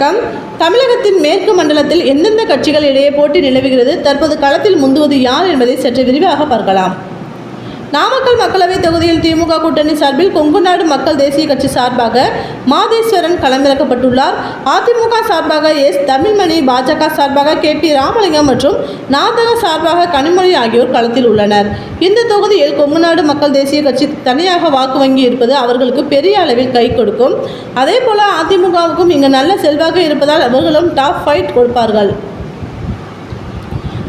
வணக்கம். தமிழகத்தின் மேற்கு மண்டலத்தில் எந்தெந்த கட்சிகள் இடையே போட்டி நிலவுகிறது? தற்போது களத்தில் முந்துவது யார் என்பதை சற்று விரிவாக பார்க்கலாம். நாமக்கல் மக்களவைத் தொகுதியில் திமுக கூட்டணி சார்பில் கொங்குநாடு மக்கள் தேசிய கட்சி சார்பாக மாதேஸ்வரன் களமிறக்கப்பட்டுள்ளார். அதிமுக சார்பாக எஸ் தமிழ்மணி பாஜக சார்பாக கே பி ராமலிங்கம் மற்றும் நாதக சார்பாக கனிமொழி ஆகியோர் களத்தில் உள்ளனர். இந்த தொகுதியில் கொங்குநாடு மக்கள் தேசிய கட்சி தனியாக வாக்கு வங்கி இருப்பது அவர்களுக்கு பெரிய அளவில் கை கொடுக்கும். அதே போல அதிமுகவுக்கும் இங்கு நல்ல செல்வாக்கு இருப்பதால் அவர்களும் டாப் ஃபைட் கொடுப்பார்கள்.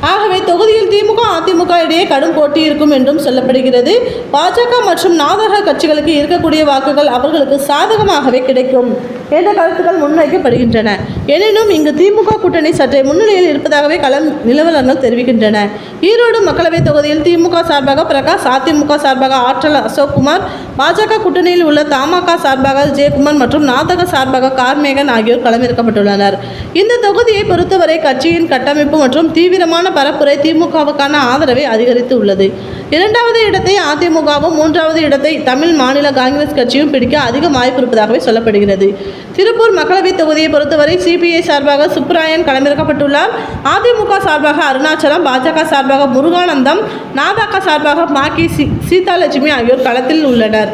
ஆகவே தொகுதியில் திமுக அதிமுக இடையே கடும் போட்டி இருக்கும் என்றும் சொல்லப்படுகிறது. பாஜக மற்றும் நாதக கட்சிகளுக்கு இருக்கக்கூடிய வாக்குகள் அவர்களுக்கு சாதகமாகவே கிடைக்கும் என்ற கருத்துக்கள் முன்வைக்கப்படுகின்றன. எனினும் இங்கு திமுக கூட்டணி சற்றே முன்னிலையில் இருப்பதாகவே களம் நிலவரங்கள் தெரிவிக்கின்றன. ஈரோடு மக்களவைத் தொகுதியில் திமுக சார்பாக பிரகாஷ் அதிமுக சார்பாக ஆற்றல் அசோக்குமார் பாஜக கூட்டணியில் உள்ள தமாக சார்பாக ஜெயக்குமார் மற்றும் நாதக சார்பாக கார்மேகன் ஆகியோர் களமிறக்கப்பட்டுள்ளனர். இந்த தொகுதியை பொறுத்தவரை கட்சியின் கட்டமைப்பு மற்றும் தீவிரமான பரப்புரை திமுகவுக்கான ஆதரவை அதிகரித்து உள்ளது. இரண்டாவது இடத்தை அதிமுகவும் மூன்றாவது இடத்தை தமிழ் மாநில காங்கிரஸ் கட்சியும் பிடிக்க அதிக வாய்ப்பு இருப்பதாகவே சொல்லப்படுகிறது. திருப்பூர் மக்களவைத் தொகுதியை பொறுத்தவரை சிபிஐ சார்பாக சுப்ராயன் களமிறக்கப்பட்டுள்ளார். அதிமுக சார்பாக அருணாச்சலம் பாஜக சார்பாக முருகானந்தம் நாதாக சார்பாக மாக்கி சி சீதாலட்சுமி ஆகியோர் களத்தில் உள்ளனர்.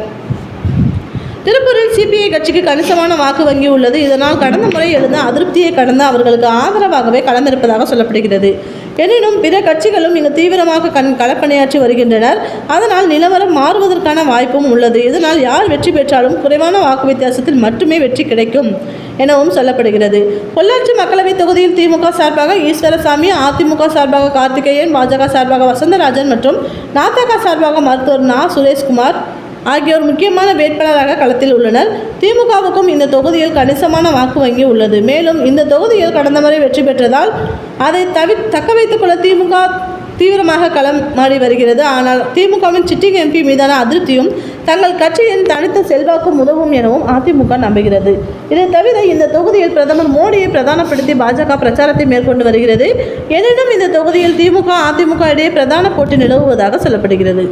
திருப்பூரில் சிபிஐ கட்சிக்கு கணிசமான வாக்கு வங்கி உள்ளது. இதனால் கடந்த முறை எழுந்த அதிருப்தியை கடந்து அவர்களுக்கு ஆதரவாகவே களமிருப்பதாக சொல்லப்படுகிறது. எனினும் பிற கட்சிகளும் இங்கு தீவிரமாக கண் களப்பணியாற்றி வருகின்றனர். அதனால் நிலவரம் மாறுவதற்கான வாய்ப்பும் உள்ளது. இதனால் யார் வெற்றி பெற்றாலும் குறைவான வாக்கு வித்தியாசத்தில் மட்டுமே வெற்றி கிடைக்கும் எனவும் சொல்லப்படுகிறது. பொள்ளாச்சி மக்களவைத் தொகுதியில் திமுக சார்பாக ஈஸ்வரசாமி அதிமுக சார்பாக கார்த்திகேயன் பாஜக சார்பாக வசந்தராஜன் மற்றும் நாதக சார்பாக மருத்துவர் நா. சுரேஷ்குமார் ஆகியோர் முக்கியமான வேட்பாளராக களத்தில் உள்ளனர். திமுகவுக்கும் இந்த தொகுதியில் கணிசமான வாக்கு வங்கி உள்ளது. மேலும் இந்த தொகுதியில் கடந்த முறை வெற்றி பெற்றதால் அதை தவி தக்க வைத்துக் கொள்ள திமுக தீவிரமாக களம் மாறி வருகிறது. ஆனால் திமுகவின் சிட்டிங் எம்பி மீதான அதிருப்தியும் தங்கள் கட்சியின் தனித்த செல்வாக்கும் உதவும் எனவும் அதிமுக நம்புகிறது. இதை தவிர இந்த தொகுதியில் பிரதமர் மோடியை பிரதானப்படுத்தி பாஜக பிரச்சாரத்தை மேற்கொண்டு வருகிறது. எனினும் இந்த தொகுதியில் திமுக அதிமுக இடையே பிரதான போட்டி நிலவுவதாக சொல்லப்படுகிறது.